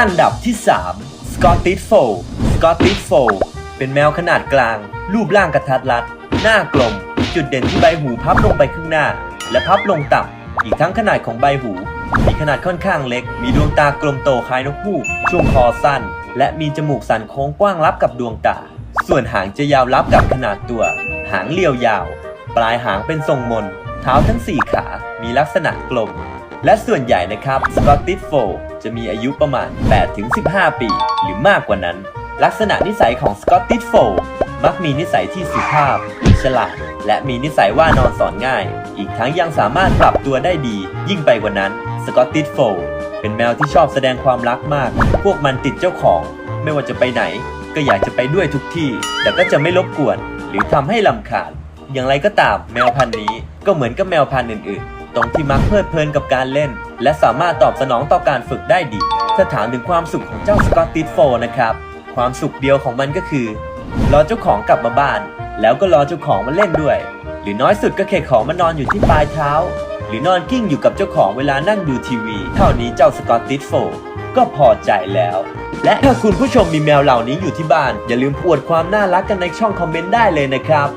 อันดับที่ 3 Scottish Fold Scottish Fold เป็นแมวขนาดกลาง รูปร่างกระทัดรัด หน้ากลม จุดเด่นที่ใบหูพับลงไปข้างหน้า และพับลงต่ำอีกทั้งขนาดของใบหู มีขนาดค่อนข้างเล็ก มีดวงตากลมโตคล้ายนกฮูก ช่วงคอสั้น และมีจมูกสันโค้งกว้างรับกับดวงตา ส่วนหางจะยาวรับกับขนาดตัว หางเรียวยาว ปลายหางเป็นทรงมน เท้าทั้ง 4 ขา มีลักษณะกลม และส่วนใหญ่นะครับ Scottish Fold จะมีอายุประมาณ 8-15 ปี หรือมากกว่านั้น ลักษณะนิสัยของ Scottish Fold มักมีนิสัยที่สุภาพ ฉลาด และมีนิสัยว่านอนสอนง่าย อีกทั้งยังสามารถปรับตัวได้ดี ยิ่งไปกว่านั้น Scottish Fold เป็นแมวที่ชอบแสดงความรักมาก พวกมันติดเจ้าของ ไม่ว่าจะไปไหน ก็อยากจะไปด้วยทุกที่ แต่ก็จะไม่รบกวน หรือทำให้ลำคาญอย่างไรก็ตามแมวพันธุ์นี้ก็เหมือนกับแมวพันธุ์อื่นๆ ตรงที่มักเพลิดเพลินกับการเล่น และสามารถตอบสนองต่อการฝึกได้ดี ถ้าถามถึงความสุขของเจ้าสกอตติชโฟนะครับ ความสุขเดียวของมันก็คือ รอเจ้าของกลับมาบ้าน แล้วก็รอเจ้าของมาเล่นด้วย หรือน้อยสุดก็แค่ของมานอนอยู่ที่ปลายเท้า หรือนอนกิ้งอยู่กับเจ้าของเวลานั่งดูทีวี เท่านี้เจ้าสกอตติชโฟก็พอใจแล้ว และถ้าคุณผู้ชมมีแมวเหล่านี้อยู่ที่บ้าน อย่าลืมอวดความน่ารักกันในช่องคอมเมนต์ได้เลยนะครับ